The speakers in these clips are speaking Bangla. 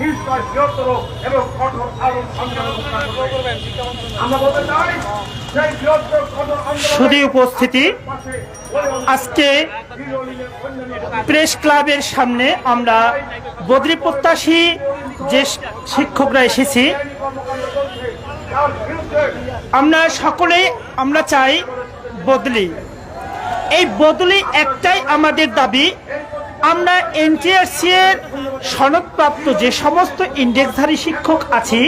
নিশ্চয় বৃহত্তর এবং কঠোর আরও সংগ্রামে আমরা বলতে চাই সেই বৃহত্তর কঠোর আন্দোলনের শুধু উপস্থিতি আজকে প্রেস ক্লাবের সামনে আমরা বদ্রী প্রত্যাশী যে শিক্ষকরা এসেছি আমরা সকলে আমরা চাই বদলি। এই বদলি একটাই আমাদের দাবি আমরা এনটিআরসি এর সনদপ্রাপ্ত যে সমস্ত ইন্ডেক্সধারী শিক্ষক আছি,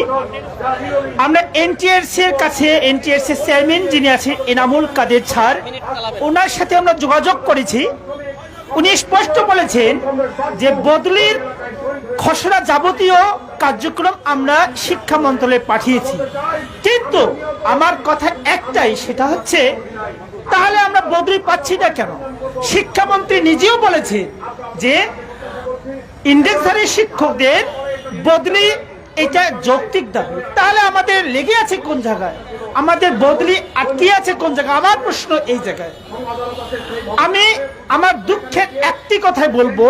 আমরা এনটিআরসি এর কাছে এনটিআরসি চেয়ারম্যান যিনি আছেন, এনামুল কাদের ছাড় ওনার সাথে আমরা যোগাযোগ করেছি। উনি স্পষ্ট বলেছেন যে বদলির খসড়া যাবতীয় কার্যক্রম আমরা শিক্ষা মন্ত্রণালয়ে পাঠিয়েছি। কিন্তু আমার কথা একটাই, সেটা হচ্ছে, তাহলে আমরা বদলি পাচ্ছি না কেন? শিক্ষামন্ত্রী নিজেও বলেছে যে ইন্ডেক্সধারী শিক্ষকদের বদলি এটা যৌক্তিক দাবি। তাহলে আমাদের লেগে আছে কোন জায়গায়? আমাদের বদলি আটকে আছে কোন জায়গায়? আমার প্রশ্ন এই জায়গায়। আমি আমার দুঃখের একটি কথাই বলব।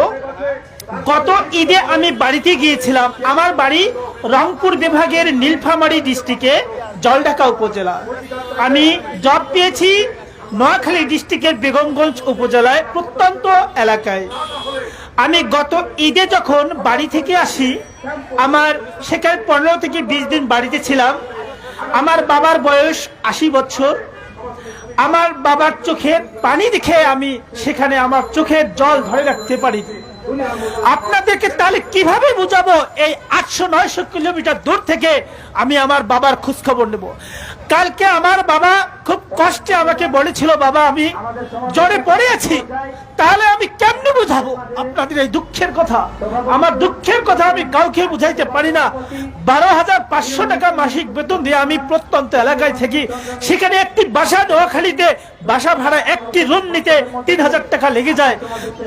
গত ঈদে আমি বাড়িতে গিয়েছিলাম। আমার বাড়ি রংপুর বিভাগের নীলফামারী ডিস্ট্রিক্টে জলঢাকা উপজেলা। আমি জব পেয়েছি নোয়াখালী ডিস্ট্রিক্টের বেগমগঞ্জ উপজেলায় প্রত্যন্ত এলাকায়। আমি গত ঈদে যখন বাড়ি থেকে আসি, আমার সেখানে পনেরো থেকে বিশ দিন বাড়িতে ছিলাম। আমার বাবার বয়স আশি বছর। আমার বাবার চোখের পানি দেখে আমি সেখানে আমার চোখের জল ধরে রাখতে পারি। আপনাদেরকে তাহলে কীভাবে বুঝাবো এই আটশো নয়শো কিলোমিটার দূর থেকে আমি আমার বাবার খোঁজখবর নেব? কালকে আমার বাবা খুব কষ্টে আমাকে বলেছিল বাবা আমি জ্বরে পড়ে আছি। তাহলে আমি কেমনে বুঝাবো? আপনাদের এই দুঃখের কথা। আমার দুঃখের কথা আমি কাউকে বুঝাইতে পারি না। বারো হাজার পাঁচশো টাকা মাসিক বেতন দিয়ে আমি প্রত্যন্ত এলাকায় থাকি। সেখানে একটি বাসা নোয়াখালীতে, বাসা ভাড়া একটি রুম নিতে তিন হাজার টাকা লেগে যায়।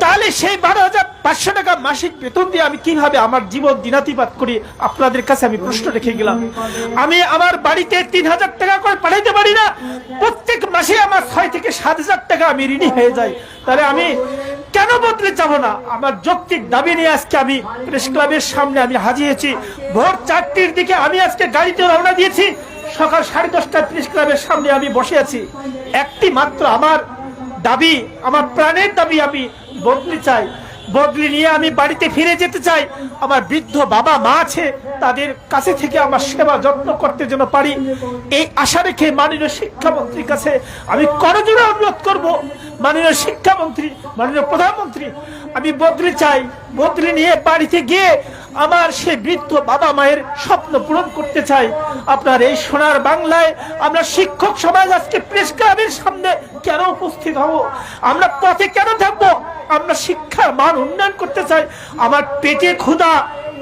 তাহলে সেই বারো হাজার পাঁচশো টাকা মাসিক বেতন দিয়ে আমি কীভাবে আমার জীবন দিনাতিপাত করি? আপনাদের কাছে আমি প্রশ্ন রেখে গেলাম। আমি আমার বাড়িতে তিন হাজার টাকা করে পাঠাইতে পারি না। প্রত্যেক মাসে আমার ছয় থেকে সাত হাজার টাকা আমি ঋণী হয়ে যাই। তাহলে আমি কেন বদলে যাব না? আমার যৌক্তিক দাবি নিয়ে আজকে আমি প্রেস ক্লাবের সামনে আমি হাজির হয়েছি। ভোর চারটির দিকে আমি আজকে গাড়িতে রওনা দিয়েছি। সকাল সাড়ে দশটায় প্রেস ক্লাবের সামনে আমি বসে আছি। একটি মাত্র আমার দাবি, আমার প্রাণের দাবি আমি বদলে চাই। বদলি নিয়ে আমি বাড়িতে ফিরে যেতে চাই। আমার বৃদ্ধ বাবা মা আছে, তাদের কাছে থেকে আমার সেবা যত্ন করতে যেন পারি। এই আশা রেখে মাননীয় শিক্ষামন্ত্রীর কাছে আমি করজোড়ে অনুরোধ করব। মাননীয় শিক্ষামন্ত্রী, মাননীয় প্রধানমন্ত্রী, আমি বদলি চাই। বদলি নিয়ে বাড়িতে গিয়ে আমার সে বৃদ্ধ বাবা মায়ের স্বপ্ন পূরণ করতে চাই। আপনার এই সোনার বাংলায় আমরা শিক্ষক সমাজ আজকে প্রেস ক্লাবের সামনে কেন উপস্থিত হব? আমরা পথে কেন থাকব? আমরা শিক্ষার মান উন্নয়ন করতে চাই। আমার পেটে ক্ষুধা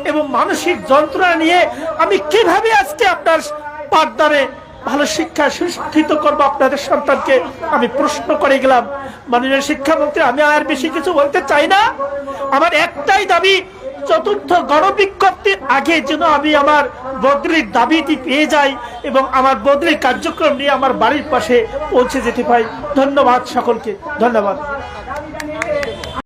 এবং মানসিক যন্ত্রণা নিয়ে আমি কীভাবে আজকে আপনার পাঠদানে ভালো শিক্ষা সুশিক্ষিত করব আপনাদের সন্তানকে? আমি প্রশ্ন করে গেলাম। মাননীয় শিক্ষামন্ত্রী, আমি আর বেশি কিছু বলতে চাই না। আমার একটাই দাবি চতুর্থ গণবিজ্ঞপ্তির আগে যেন আমি আমার বদলির দাবিটি পেয়ে যাই এবং আমার বদলির কার্যক্রম নিয়ে আমার বাড়ির পাশে পৌঁছে যেতে পাই। ধন্যবাদ সকলকে। ধন্যবাদ।